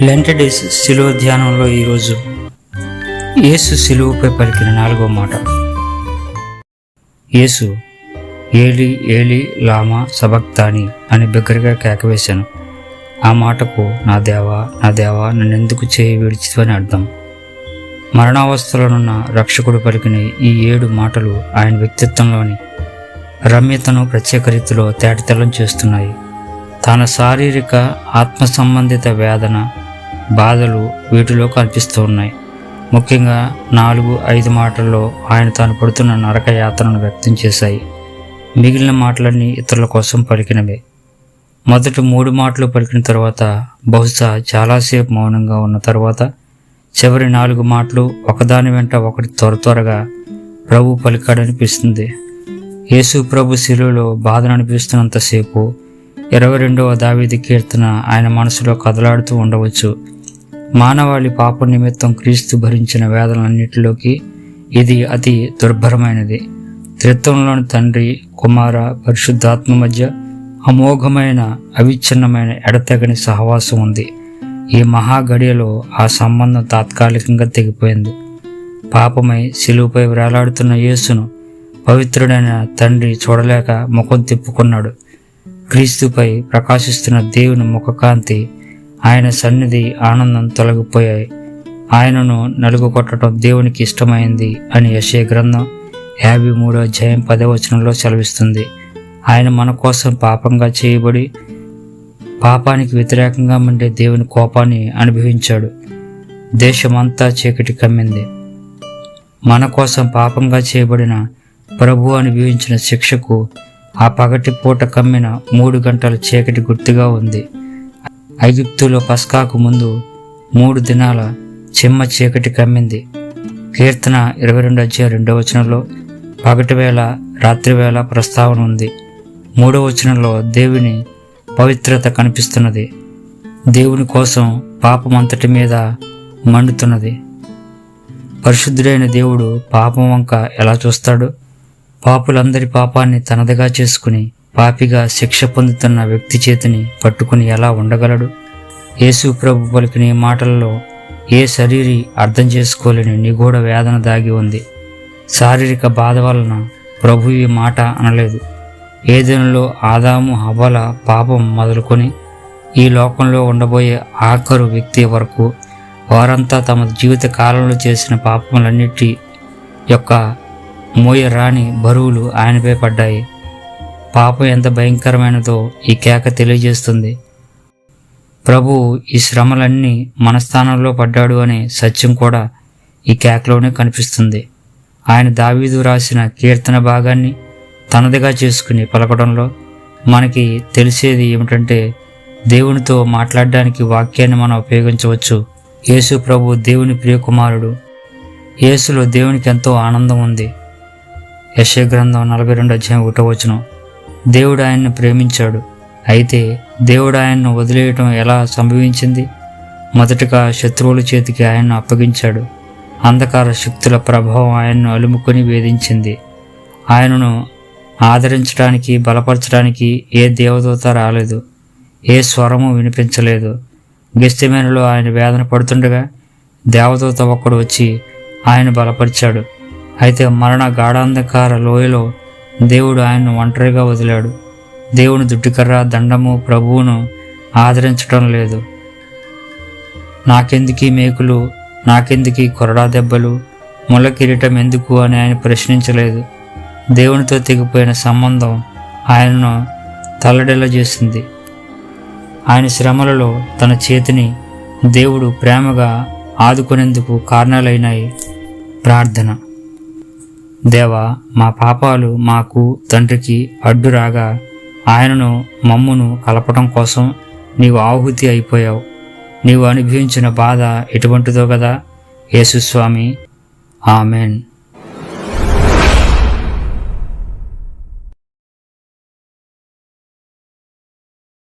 లెంటడేస్ శిలువ ధ్యానంలో ఈరోజు యేసు శిలువపై పలికిన నాలుగో మాట. యేసు ఏలి ఏలి లామా సబక్తాని అని బిగ్గరగా కేకవేశాను. ఆ మాటకు నా దేవా నా దేవా నన్నెందుకు చేయి అని అర్థం. మరణావస్థలోనున్న రక్షకుడు పలికిన ఈ ఏడు మాటలు ఆయన వ్యక్తిత్వంలోని రమ్యతను ప్రత్యేక రీతిలో తేటతెల్లం చేస్తున్నాయి. తన శారీరక ఆత్మ సంబంధిత వేదన బాధలు వీటిలో కనిపిస్తూ ఉన్నాయి. ముఖ్యంగా నాలుగు ఐదు మాటల్లో ఆయన తాను పడుతున్న నరక యాత్రను వ్యక్తం చేశాయి. మిగిలిన మాటలన్నీ ఇతరుల కోసం పలికినవే. మొదటి మూడు మాటలు పలికిన తర్వాత బహుశా చాలాసేపు మౌనంగా ఉన్న తర్వాత చివరి నాలుగు మాటలు ఒకదాని వెంట ఒకటి త్వర త్వరగా ప్రభు పలికాడనిపిస్తుంది. యేసు ప్రభు శిలువలో బాధను అనిపిస్తున్నంతసేపు ఇరవై రెండవ దావీది కీర్తన ఆయన మనసులో కదలాడుతూ ఉండవచ్చు. మానవాళి పాప నిమిత్తం క్రీస్తు భరించిన వేదనలన్నిటిలోకి ఇది అతి దుర్భరమైనది. త్రిత్వంలోని తండ్రి కుమార పరిశుద్ధాత్మ మధ్య అమోఘమైన అవిచ్ఛిన్నమైన ఎడతెగని సహవాసం ఉంది. ఈ మహాగడియలో ఆ సంబంధం తాత్కాలికంగా తెగిపోయింది. పాపమై శిలువుపై వేలాడుతున్న యేసును పవిత్రుడైన తండ్రి చూడలేక ముఖం తిప్పుకున్నాడు. క్రీస్తుపై ప్రకాశిస్తున్న దేవుని ముఖకాంతి ఆయన సన్నిధి ఆనందం తొలగిపోయాయి. ఆయనను నలుగు కొట్టడం దేవునికి ఇష్టమైంది అని యశే గ్రంథం యాభై మూడో అధ్యాయం పదవచనంలో సెలవిస్తుంది. ఆయన మన కోసం పాపంగా చేయబడి పాపానికి వ్యతిరేకంగా మండే దేవుని కోపాన్ని అనుభవించాడు. దేశమంతా చీకటి కమ్మింది. మన కోసం పాపంగా చేయబడిన ప్రభు అనుభవించిన శిక్షకు ఆ పగటి పూట కమ్మిన మూడు గంటల చీకటి గుర్తుగా ఉంది. ఐగుప్తులో పస్కాకు ముందు మూడు దినాల చిమ్మ చీకటి కమ్మింది. కీర్తన ఇరవై రెండు అధ్యాయ రెండవ వచనంలో పగటి వేళ రాత్రి వేళ ప్రస్తావన ఉంది. మూడవ వచనంలో దేవుని పవిత్రత కనిపిస్తున్నది. దేవుని కోసం పాపం అంతటి మీద మండుతున్నది. పరిశుద్ధుడైన దేవుడు పాపం వంక ఎలా చూస్తాడు? పాపులందరి పాపాన్ని తనదిగా చేసుకుని పాపిగా శిక్ష పొందుతున్న వ్యక్తి చేతిని పట్టుకుని ఎలా ఉండగలడు? యేసు ప్రభు పలికిన మాటల్లో మాటలలో ఏ శరీరి అర్థం చేసుకోలేని నిగూఢ వేదన దాగి ఉంది. శారీరక బాధ వలన ప్రభు ఈ మాట అనలేదు. ఏదైనాలో ఆదాము హవల పాపం మొదలుకొని ఈ లోకంలో ఉండబోయే ఆఖరు వ్యక్తి వరకు వారంతా తమ జీవిత కాలంలో చేసిన పాపములన్నిటి యొక్క మోయరాని బరువులు ఆయనపై పడ్డాయి. పాపం ఎంత భయంకరమైనదో ఈ కేక తెలియజేస్తుంది. ప్రభు ఈ శ్రమలన్నీ మన స్థానంలో పడ్డాడు అనే సత్యం కూడా ఈ కేకలోనే కనిపిస్తుంది. ఆయన దావీదు రాసిన కీర్తన భాగాన్ని తనదిగా చేసుకుని పలకడంలో మనకి తెలిసేది ఏమిటంటే దేవునితో మాట్లాడడానికి వాక్యాన్ని మనం ఉపయోగించవచ్చు. యేసు ప్రభు దేవుని ప్రియకుమారుడు. యేసులో దేవునికి ఎంతో ఆనందం ఉంది. యశ గ్రంథం నలభై రెండు అధ్యాయం ఒకటవచనం దేవుడు ఆయన్ని ప్రేమించాడు. అయితే దేవుడు ఆయన్ను వదిలేయటం ఎలా సంభవించింది? మొదటగా శత్రువుల చేతికి ఆయన్ను అప్పగించాడు. అంధకార శక్తుల ప్రభావం ఆయన్ను అలుముకొని వేధించింది. ఆయనను ఆదరించడానికి బలపరచడానికి ఏ దేవదూత రాలేదు. ఏ స్వరము వినిపించలేదు. గెస్తిమేనలో ఆయన వేదన పడుతుండగా దేవదూత ఒక్కడు వచ్చి ఆయన బలపరిచాడు. అయితే మరణ గాఢాంధకార లోయలో దేవుడు ఆయన్ను ఒంటరిగా వదిలాడు. దేవుని దుడ్డికర్ర దండము ప్రభువును ఆదరించడం లేదు. నాకెందుకీ మేకులు? నాకెందుకీ కొరడా దెబ్బలు? ముళ్ళ కిరీటం ఎందుకు అని ఆయన ప్రశ్నించలేదు. దేవునితో తెగిపోయిన సంబంధం ఆయనను తల్లడెల్ల చేసింది. ఆయన శ్రమలలో తన చేతిని దేవుడు ప్రేమగా ఆదుకునేందుకు కారణాలైనాయి. ప్రార్థన. దేవా మా పాపాలు మాకు తండ్రికి అడ్డు రాగా ఆయనను మమ్మును కలపటం కోసం నీవు ఆహుతి అయిపోయావు. నీవు అనుభవించిన బాధ ఎటువంటిదో కదా యేసుస్వామి ఆమెన్.